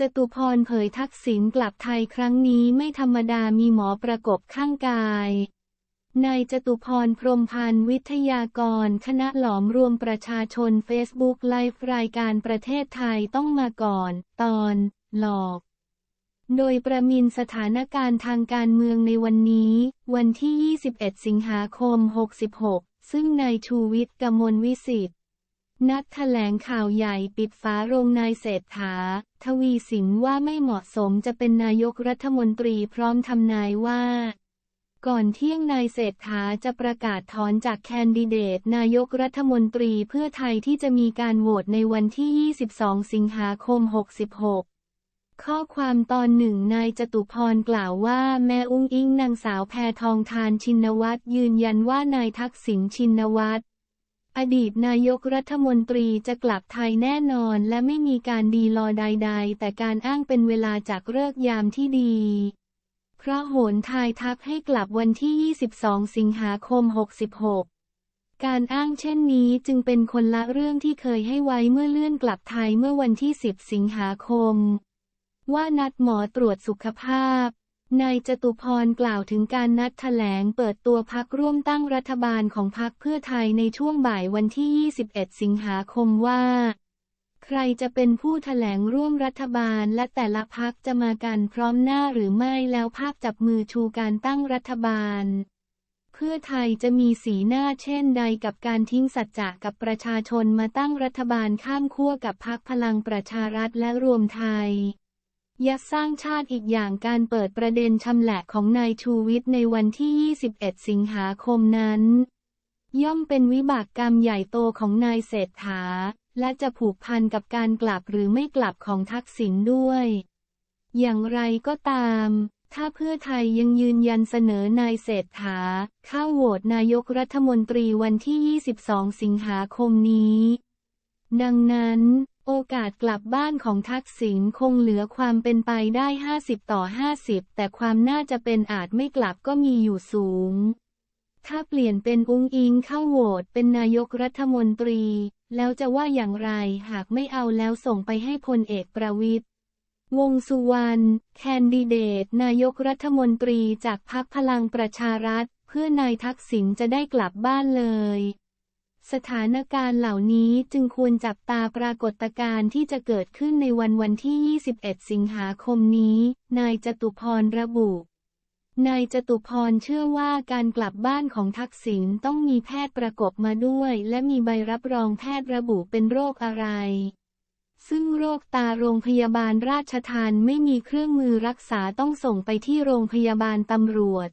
จตุพรเผยทักษิณกลับไทยครั้งนี้ไม่ธรรมดามีหมอประกบข้างกาย นายจตุพรพรมพันธ์วิทยากร คณะหลอมรวมประชาชนเฟซบุ๊กไลฟ์รายการประเทศไทยต้องมาก่อน ตอน หลอก โดยประมินสถานการณ์ทางการเมืองในวันนี้ วันที่ 21 สิงหาคม 66 ซึ่งนายชูวิทย์กมลวิสิทธิ์ นัดแถลงข่าวใหญ่ปิดฝาโรงนายเศรษฐา ทวีสินว่าไม่เหมาะสมจะเป็นนายกรัฐมนตรีพร้อมทำนายว่า ก่อนเที่ยงนายเศรษฐาจะประกาศถอนจากแคนดิเดตนายกรัฐมนตรีเพื่อไทยที่จะมีการโหวตในวันที่ 22 สิงหาคม 66ข้อความตอนหนึ่งนายจตุพรกล่าวว่าแม่อุ้งอิงนางสาวแพทองทานชินวัตรยืนยันว่านายทักษิณชินวัตร อดีตนายกรัฐมนตรีจะกลับไทยแน่นอนและไม่มีการดีลอใด ๆ แต่การอ้างเป็นเวลาจากเลิกยามที่ดี เพราะโหนทายทักให้กลับวันที่ 22 สิงหาคม 66 การอ้างเช่นนี้จึงเป็นคนละเรื่องที่เคยให้ไว้เมื่อเลื่อนกลับไทยเมื่อวันที่ 10 สิงหาคม ว่านัดหมอตรวจสุขภาพ นายจตุพรกล่าวถึงการนัดแถลงเปิดตัวพักร่วมตั้งรัฐบาลของพักเพื่อไทยในช่วงบ่ายวันที่ 21 สิงหาคมว่า ใครจะเป็นผู้แถลงร่วมรัฐบาลและแต่ละพักจะมากันพร้อมหน้าหรือไม่แล้วภาพจับมือชูการตั้งรัฐบาล เพื่อไทยจะมีสีหน้าเช่นใดกับการทิ้งสัจจะกับประชาชนมาตั้งรัฐบาลข้ามขั้วกับพักพลังประชารัฐและรวมไทย ยัดสร้างชาติอีกอย่างการเปิดประเด็นชำแหละของนายชูวิทย์ในวันที่ 21 สิงหาคมนั้น ย่อมเป็นวิบากกรรมใหญ่โตของนายเศรษฐา และจะผูกพันกับการกลับหรือไม่กลับของทักษิณด้วย อย่างไรก็ตาม ถ้าเพื่อไทยยังยืนยันเสนอนายเศรษฐา เข้าโหวตนายกรัฐมนตรีวันที่ 22 สิงหาคมนี้ ดังนั้น โอกาสกลับบ้านของทักษิณคงเหลือความเป็นไปได้ 50 ต่อ 50 แต่ความน่าจะเป็นอาจไม่กลับก็มีอยู่สูง ถ้าเปลี่ยนเป็นอุ้งอิงเข้าโหวตเป็นนายกรัฐมนตรี แล้วจะว่าอย่างไรหากไม่เอาแล้วส่งไปให้พลเอกประวิตรวงสุวรรณแคนดิเดต นายกรัฐมนตรีจากพรรคพลังประชารัฐ เพื่อนายทักษิณจะได้กลับบ้านเลย สถานการณ์เหล่านี้จึงควรจับตาปรากฏการณ์ที่จะเกิดขึ้นในวันวันที่ 21 สิงหาคมนี้ นายจตุพรระบุ นายจตุพรเชื่อว่าการกลับบ้านของทักษิณต้องมีแพทย์ประกบมาด้วย และมีใบรับรองแพทย์ระบุเป็นโรคอะไร ซึ่งโรคตาโรงพยาบาลราชทานไม่มีเครื่องมือรักษาต้องส่งไปที่โรงพยาบาลตำรวจ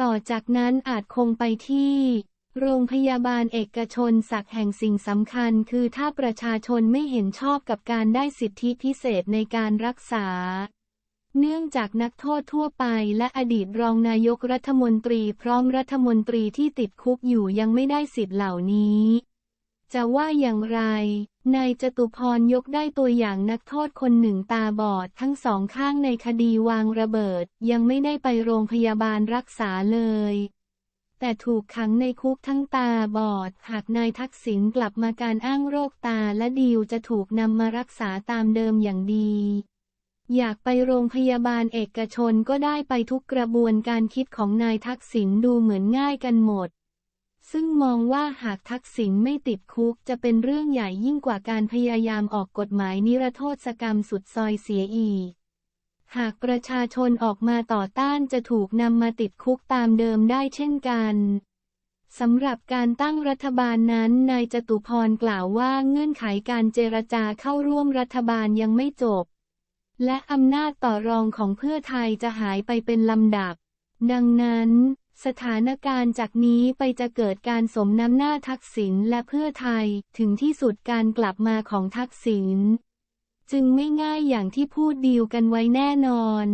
ต่อจากนั้นอาจคงไปที่ โรงพยาบาลเอกชนสักแห่งสิ่งสำคัญคือถ้าประชาชนไม่เห็นชอบกับการได้สิทธิพิเศษในการรักษา เนื่องจากนักโทษทั่วไปและอดีตรองนายกรัฐมนตรีพร้อมรัฐมนตรีที่ติดคุกอยู่ยังไม่ได้สิทธิ์เหล่านี้ จะว่าอย่างไร นายจตุพรยกได้ตัวอย่างนักโทษคนหนึ่งตาบอดทั้งสองข้างในคดีวางระเบิด ยังไม่ได้ไปโรงพยาบาลรักษาเลย แต่ถูกขังในคุกทั้งตาบอด หากนายทักษิณกลับมาการอ้างโรคตาและดีลจะถูกนำมารักษาตามเดิมอย่างดี อยากไปโรงพยาบาลเอกชนก็ได้ไปทุกกระบวนการคิดของนายทักษิณดูเหมือนง่ายกันหมด ซึ่งมองว่าหากทักษิณไม่ติดคุกจะเป็นเรื่องใหญ่ยิ่งกว่าการพยายามออกกฎหมายนิรโทษกรรมสุดซอยเสียอีก หากประชาชนออกมาต่อต้านจะถูกนำมาติดคุกตามเดิมได้เช่นกันสำหรับการตั้งรัฐบาลนั้นนายจตุพรกล่าวว่าเงื่อนไขการเจรจาเข้าร่วมรัฐบาลยังไม่จบ และอำนาจต่อรองของเพื่อไทยจะหายไปเป็นลำดับ ดังนั้น สถานการณ์จากนี้ไปจะเกิดการสมน้ำหน้าทักษิณและเพื่อไทยถึงที่สุดการกลับมาของทักษิณ จึงไม่ง่ายอย่างที่พูดดีลกันไว้แน่นอน